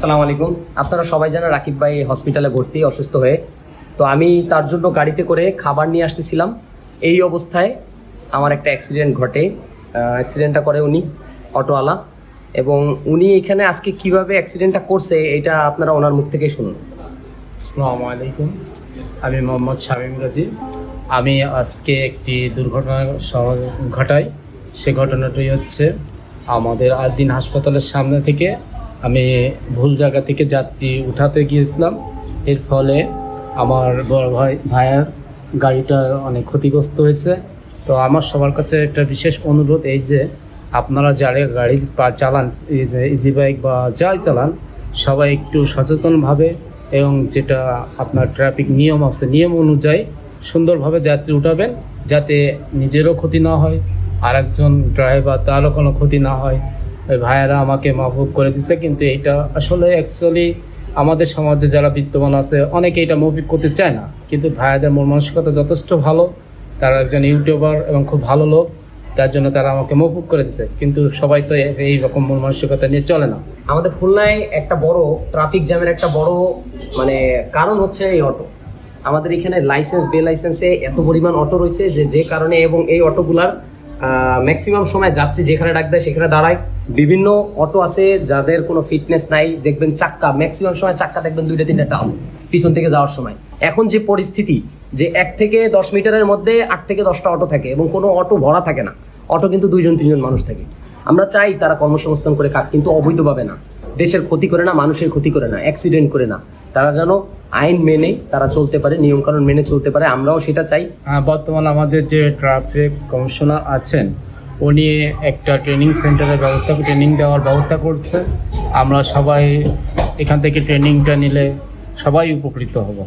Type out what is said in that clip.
সালাম আলাইকুম। আপনারা সবাই জানেন রাকিব ভাই হসপিটালে ভর্তি, অসুস্থ হয়ে। তো আমি তার জন্য গাড়িতে করে খাবার নিয়ে আসতেছিলাম। এই অবস্থায় আমার একটা অ্যাক্সিডেন্ট ঘটে। অ্যাক্সিডেন্টটা করে উনি, অটোওয়ালা। এবং উনি এখানে আজকে কীভাবে অ্যাক্সিডেন্টটা করছে, এটা আপনারা ওনার মুখ থেকেই শুনুন। আসসালামু আলাইকুম। আমি মোহাম্মদ শামীম রাজি। আমি আজকে একটি দুর্ঘটনা ঘটাই। সে ঘটনাটি হচ্ছে আমাদের আদিন হাসপাতালের সামনে থেকে আমি ভুল জায়গা থেকে যাত্রী উঠাতে গিয়েছিলাম। এর ফলে আমার বড় ভাই, ভাইয়ের গাড়িটা অনেক ক্ষতিগ্রস্ত হয়েছে। তো আমার সবার কাছে একটা বিশেষ অনুরোধ, এই যে আপনারা যারা গাড়ি চালান ইজি বাইক বা যাই চালান, সবাই একটু সচেতনভাবে এবং যেটা আপনার ট্রাফিক নিয়ম আছে, নিয়ম অনুযায়ী সুন্দরভাবে যাত্রী উঠাবেন যাতে নিজেরও ক্ষতি না হয় আর একজন ড্রাইভার তারও কোনো ক্ষতি না হয়। ওই ভাইয়েরা আমাকে মাফুক করে দিছে, কিন্তু এটা আসলে অ্যাকচুয়ালি আমাদের সমাজে যারা বিদ্যমান আছে, অনেকে এটা মৌফিক করতে চায় না। কিন্তু ভাইয়াদের মন মানসিকতা যথেষ্ট ভালো, তারা একজন ইউটিউবার এবং খুব ভালো লোক, তার জন্য তারা আমাকে মৌফুক করে দিছে। কিন্তু সবাই তো এই রকম মন মানসিকতা নিয়ে চলে না। আমাদের খুলনায় একটা বড় ট্রাফিক জ্যামের একটা বড় মানে কারণ হচ্ছে এই অটো। আমাদের এখানে লাইসেন্স বে লাইসেন্সে এত পরিমাণ অটো রয়েছে যে যে কারণে এবং এই অটোগুলার ম্যাক্সিমাম সময় যাত্রী যেখানে ডাক দেয় সেখানে দাঁড়ায়। বিভিন্ন অটো আছে যাদের কোনো ফিটনেস নাই, দেখবেন চাক্কা ম্যাক্সিমাম সময় চাক্কা দেখবেন দুইটা, তিনটা টান পিছন থেকে যাওয়ার সময়। এখন যে পরিস্থিতি যে এক থেকে দশ মিটারের মধ্যে আট থেকে দশটা অটো থাকে এবং কোনো অটো ভরা থাকে না অটো কিন্তু দুইজন, তিনজন মানুষ থাকে। আমরা চাই তারা কর্মসংস্থান করে খাক, কিন্তু অবৈধভাবে না। দেশের ক্ষতি করে না, মানুষের ক্ষতি করে না অ্যাক্সিডেন্ট করে না। তারা যেন আইন মেনে তারা চলতে পারে, নিয়মকানুন মেনে চলতে পারে, আমরাও সেটা চাই। বর্তমান আমাদের যে ট্রাফিক কমিশনার আছেন, উনি একটা ট্রেনিং সেন্টারের ব্যবস্থা ট্রেনিং দেওয়ার ব্যবস্থা করছে। আমরা সবাই এখান থেকে ট্রেনিংটা নিলে সবাই উপকৃত হব।